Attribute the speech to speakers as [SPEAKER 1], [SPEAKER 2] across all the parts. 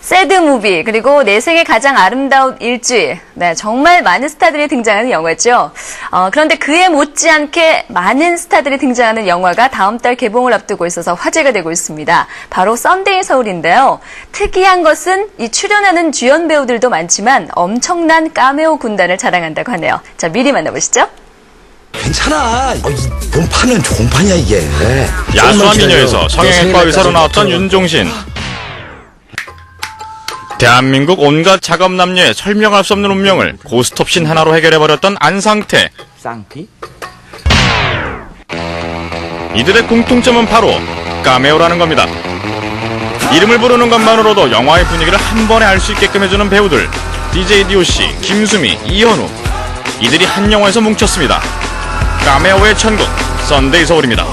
[SPEAKER 1] 새드 무비 그리고 내 생에 가장 아름다운 일주일 네 정말 많은 스타들이 등장하는 영화죠. 어, 그런데 그에 못지않게 많은 스타들이 등장하는 영화가 다음 달 개봉을 앞두고 있어서 화제가 되고 있습니다. 바로 썬데이 서울인데요. 특이한 것은 이 출연하는 주연 배우들도 많지만 엄청난 까메오 군단을 자랑한다고 하네요. 자 미리 만나보시죠.
[SPEAKER 2] 괜찮아. 어, 이 본판은 좋은 판이야 이게.
[SPEAKER 3] 야수한. 미녀에서 성형외과
[SPEAKER 2] 내
[SPEAKER 3] 의사로 나왔던
[SPEAKER 2] 좀-
[SPEAKER 3] 윤종신. 대한민국 온갖 작업 남녀의 설명할 수 없는 운명을 고스톱신 하나로 해결해버렸던 안상태.
[SPEAKER 4] 쌍피?
[SPEAKER 3] 이들의 공통점은 바로 까메오라는 겁니다. 이름을 부르는 것만으로도 영화의 분위기를 한 번에 알 수 있게끔 해주는 배우들 DJ DOC, 김수미, 이현우 이들이 한 영화에서 뭉쳤습니다. 까메오의 천국 썬데이 서울입니다.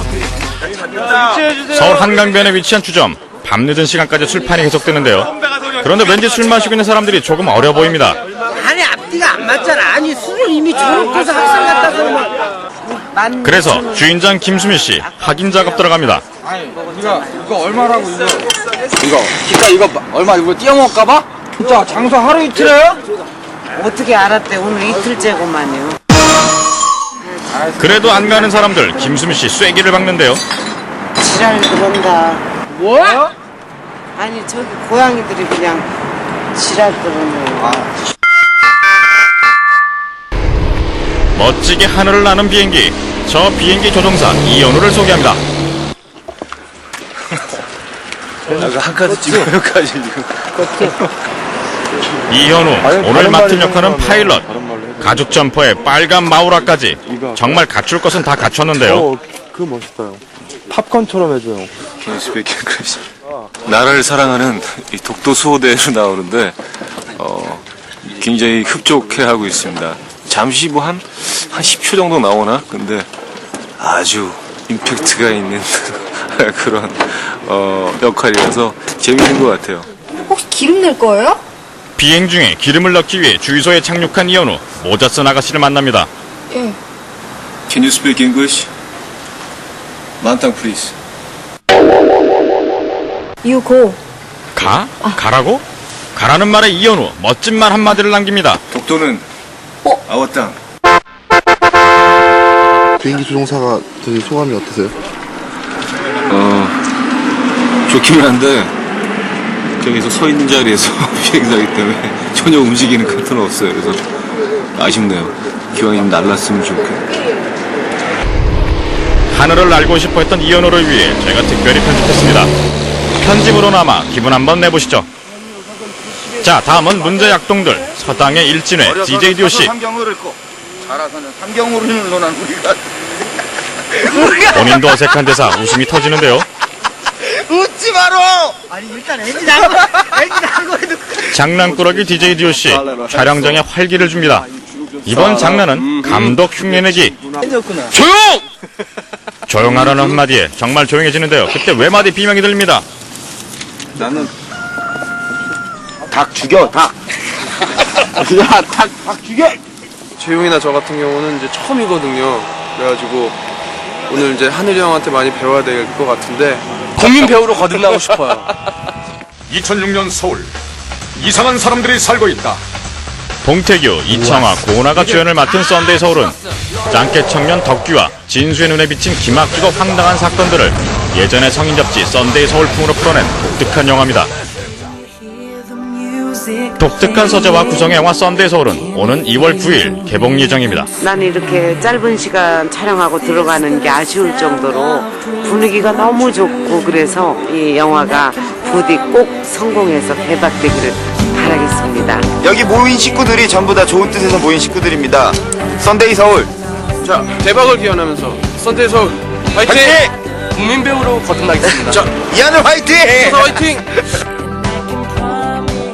[SPEAKER 3] 서울 한강변에 위치한 주점 밤늦은 시간까지 술판이 계속되는데요. 그런데 왠지 술 마시고 있는 사람들이 조금 어려 보입니다.
[SPEAKER 5] 아니 앞뒤가 안 맞잖아. 아니 술을 이미 줘놓고서 학생 같다고 뭐. 만
[SPEAKER 3] 그래서 주인장 김수미 씨 확인 작업 들어갑니다.
[SPEAKER 6] 이거 이거 얼마라고 이거?
[SPEAKER 4] 이거 진짜 이거 얼마 이거 띄어먹을까봐?
[SPEAKER 6] 진짜 장사 하루 이틀해요?
[SPEAKER 5] 어떻게 알았대? 오늘 이틀째고만요.
[SPEAKER 3] 그래도 안 가는 사람들 김수미 씨 쐐기를 박는데요.
[SPEAKER 5] 지랄 그런다.
[SPEAKER 6] 뭐?
[SPEAKER 5] 아니 저기 고양이들이 그냥 지랄 그러네.
[SPEAKER 3] 멋지게 하늘을 나는 비행기. 저 비행기 조종사 이현우를 소개합니다.
[SPEAKER 4] 한카드 찍어 여기까지 지금.
[SPEAKER 3] 이현우 오늘 맡은 역할은 파일럿. 가죽 점퍼에 빨간 마우라까지 정말 갖출 것은 다 갖췄는데요.
[SPEAKER 7] 어, 그거 멋있어요. 팝콘처럼 해줘요.
[SPEAKER 8] 나라를 사랑하는 이 독도 수호대로 나오는데 어, 굉장히 흡족해하고 있습니다. 잠시 뭐 한 한 10초 정도 나오나? 근데 아주 임팩트가 있는 그런 어, 역할이라서 재밌는 것 같아요.
[SPEAKER 9] 혹시 기름 낼 거예요?
[SPEAKER 3] 비행 중에 기름을 넣기 위해 주유소에 착륙한 이현우 모자 쓴 아가씨를 만납니다.
[SPEAKER 9] 예.
[SPEAKER 8] Can you speak English? 만땅 please.
[SPEAKER 9] 유고.
[SPEAKER 3] 가? 가라고? 가라는 말에 이현우 멋진 말 한마디를 남깁니다.
[SPEAKER 8] 독도는 아워 땅.
[SPEAKER 7] 비행기 조종사가 되게 소감이 어떠세요?
[SPEAKER 8] 어, 좋기는 한데, 저기서 서 있는 자리에서 비행사기 때문에 전혀 움직이는 컨트는 없어요. 그래서 아쉽네요. 기왕이 좀 날랐으면 좋겠네요.
[SPEAKER 3] 하늘을 날고 싶어 했던 이현우를 위해 제가 특별히 편집했습니다. 편집으로나마 기분 한번 내보시죠. 자, 다음은 문제 약동들 서당의 일진회 DJ DOC
[SPEAKER 4] 삼경을 읽고 자라서는 삼경으로는 논한 우리가
[SPEAKER 3] 본인도 어색한 대사 웃음이 터지는데요.
[SPEAKER 5] 웃지 마라. 아니 일단 애기 낳고 애기 낳고 해도
[SPEAKER 3] 장난꾸러기 DJ DOC 촬영장에 활기를 줍니다. 이번 장난은 감독 흉내내기. 조용! 조용하라는 한마디에 정말 조용해지는데요. 그때 외마디 비명이 들립니다.
[SPEAKER 4] 나는 닭 죽여 닭. 야닭 닭 죽여.
[SPEAKER 7] 재용이나 저 같은 경우는 이제 처음이거든요. 그래가지고 오늘 이제 하늘이 형한테 많이 배워야 될 것 같은데 국민 배우로 거듭나고 싶어요.
[SPEAKER 10] 2006년 서울 이상한 사람들이 살고 있다.
[SPEAKER 3] 봉태규, 이청아, 고은아가 주연을 맡은 썬데이 서울은 짱깨 청년 덕규와 진수의 눈에 비친 기막히고 황당한 사건들을 예전의 성인 잡지 썬데이 서울풍으로 풀어낸 독특한 영화입니다. 독특한 소재와 구성의 영화 썬데이 서울은 오는 2월 9일 개봉 예정입니다.
[SPEAKER 5] 난 이렇게 짧은 시간 촬영하고 들어가는 게 아쉬울 정도로 분위기가 너무 좋고 그래서 이 영화가 부디 꼭 성공해서 대박되기를 바라겠습니다.
[SPEAKER 4] 여기 모인 식구들이 전부 다 좋은 뜻에서 모인 식구들입니다. 썬데이 서울.
[SPEAKER 7] 자 대박을 기원하면서 썬데이 서울 화이팅!
[SPEAKER 4] 화이팅!
[SPEAKER 7] 국민 배우로 거듭나겠습니다.
[SPEAKER 4] 자 이하늘 화이팅!
[SPEAKER 7] 화이팅!